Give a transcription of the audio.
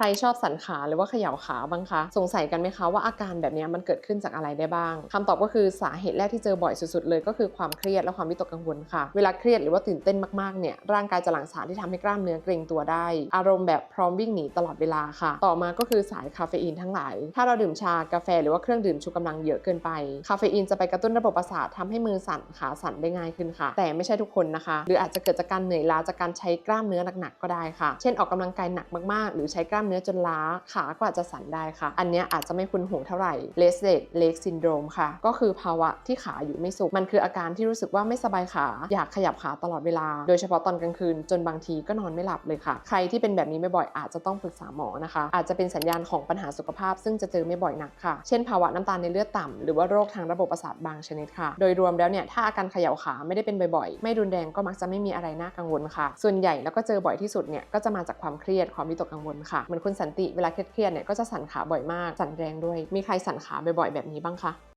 ใครชอบสันขาหรือว่าเขย่าขาบ้างคะ สงสัยกันไหมคะว่าอาการแบบนี้มันเกิดขึ้นจากอะไรได้บ้างคำตอบก็คือสาเหตุแรกที่เจอบ่อยสุดๆเลย ก็คือความเครียดและความวิตกกังวลค่ะ เวลาเครียดหรือว่าตื่นเต้นมากๆเนี่ยร่างกายจะหลั่งสารที่ทำให้กล้ามเนื้อเกร็งตัวได้ อารมณ์แบบพร้อมวิ่งหนีตลอดเวลาค่ะ ต่อมาก็คือสายคาเฟอีนทั้งหลาย ถ้าเราดื่มชากาแฟหรือว่าเครื่องดื่มชูกำลังเยอะเกินไป คาเฟอีนจะไปกระตุ้นระบบประสาททำให้มือสั่นขาสั่นได้ง่ายขึ้นค่ะ แต่ไม่ใช่ทุกคนนะคะ หรืออาจจะเกิดจากการเหนื่อยล้าจากการใช้กล้ามเนื้อหนักๆก็ได้ค่ะ เช่นออกกำลังกายหนักมากๆ หรือใช้กล้ามเนื้อจนล้าขาก็อาจะสั่นได้ค่ะ อันนี้อาจจะไม่คุ้นหูเท่าไหร่ restless leg syndrome ค่ะ ก็คือภาวะที่ขาอยู่ไม่สุข มันคืออาการที่รู้สึกว่าไม่สบายขา อยากขยับขาตลอดเวลา โดยเฉพาะตอนกลางคืนจนบางทีก็นอนไม่หลับเลยค่ะ ใครที่เป็นแบบนี้ไม่บ่อยอาจจะต้องปรึกษาหมอนะคะ อาจจะเป็นสัญญาณของปัญหาสุขภาพ ซึ่งจะเจอไม่บ่อยนักค่ะ เช่น ภาวะน้ำตาลในเลือดต่ำหรือว่าโรคทางระบบประสาทบางชนิดค่ะ โดยรวมแล้วเนี่ยถ้าอาการเขย่าขาไม่ได้เป็นบ่อยๆ ไม่รุนแรงก็มักจะไม่มีอะไรน่ากังวลค่ะ ส่วนใหญ่แล้วก็เจอบ่อยที่สุดเนี่ยก็จะมาจากความเครียดความวิตกกังวลค่ะอนคุณสันติเวลาเครียดๆเนี่ยก็จะสั่นขาบ่อยมาก สั่นแรงด้วย มีใครสั่นขาบ่อยๆแบบนี้บ้างคะ